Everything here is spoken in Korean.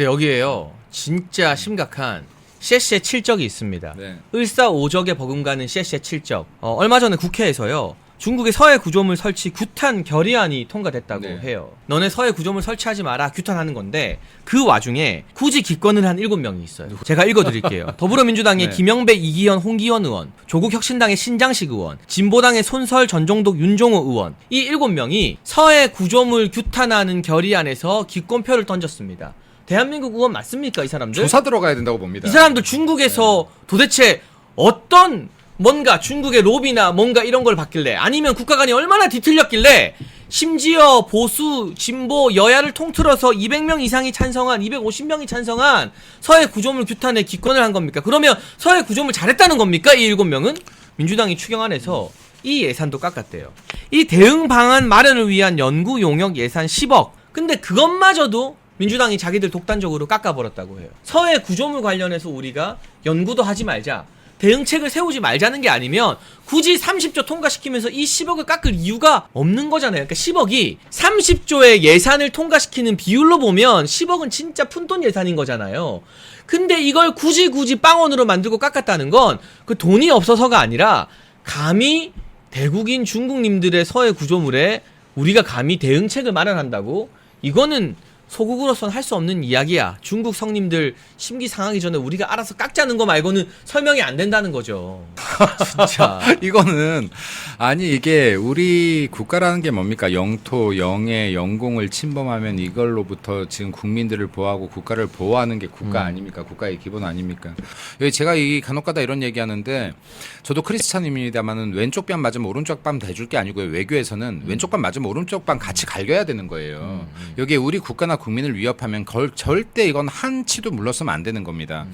근데 여기에요. 진짜 심각한 셰시의 칠적이 있습니다. 네. 을사오적에 버금가는 셰시의 칠적. 어, 얼마 전에 국회에서요. 중국의 서해 구조물 설치 규탄 결의안이 통과됐다고 네. 해요. 너네 서해 구조물 설치하지 마라 규탄하는 건데 그 와중에 굳이 기권을 한 일곱 명이 있어요. 제가 읽어드릴게요. 더불어민주당의 네. 김영배, 이기현, 홍기현 의원, 조국혁신당의 신장식 의원, 진보당의 손설, 전종독, 윤종호 의원 이 일곱 명이 서해 구조물 규탄하는 결의안에서 기권표를 던졌습니다. 대한민국 의원 맞습니까 이 사람들? 조사 들어가야 된다고 봅니다. 이 사람들 중국에서 도대체 어떤 뭔가 중국의 로비나 뭔가 이런 걸 받길래 아니면 국가관이 얼마나 뒤틀렸길래 심지어 보수, 진보, 여야를 통틀어서 200명 이상이 찬성한 250명이 찬성한 서해 구조물 규탄에 기권을 한 겁니까? 그러면 서해 구조물 잘했다는 겁니까? 이 일곱 명은 민주당이 추경안에서 이 예산도 깎았대요. 이 대응 방안 마련을 위한 연구 용역 예산 10억. 근데 그것마저도 민주당이 자기들 독단적으로 깎아버렸다고 해요. 서해 구조물 관련해서 우리가 연구도 하지 말자. 대응책을 세우지 말자는 게 아니면 굳이 30조 통과시키면서 이 10억을 깎을 이유가 없는 거잖아요. 그러니까 10억이 30조의 예산을 통과시키는 비율로 보면 10억은 진짜 푼돈 예산인 거잖아요. 근데 이걸 굳이 굳이 빵원으로 만들고 깎았다는 건 그 돈이 없어서가 아니라 감히 대국인 중국님들의 서해 구조물에 우리가 감히 대응책을 마련한다고? 이거는 소국으로선 할 수 없는 이야기야. 중국 성님들 심기 상하기 전에 우리가 알아서 깎자는 거 말고는 설명이 안 된다는 거죠. 진짜. 이거는 아니 이게 우리 국가라는 게 뭡니까 영토 영해 영공을 침범하면 이걸로부터 지금 국민들을 보호하고 국가를 보호하는 게 국가 음. 아닙니까 국가의 기본 아닙니까 여기 제가 이 간혹가다 이런 얘기하는데 저도 크리스찬입니다만은 왼쪽 뺨 맞으면 오른쪽 뺨 대줄 게 아니고요 외교에서는 왼쪽 뺨 맞으면 오른쪽 뺨 같이 갈겨야 되는 거예요 여기에 우리 국가나 국민을 위협하면 걸, 절대 이건 한치도 물러서면 안 되는 겁니다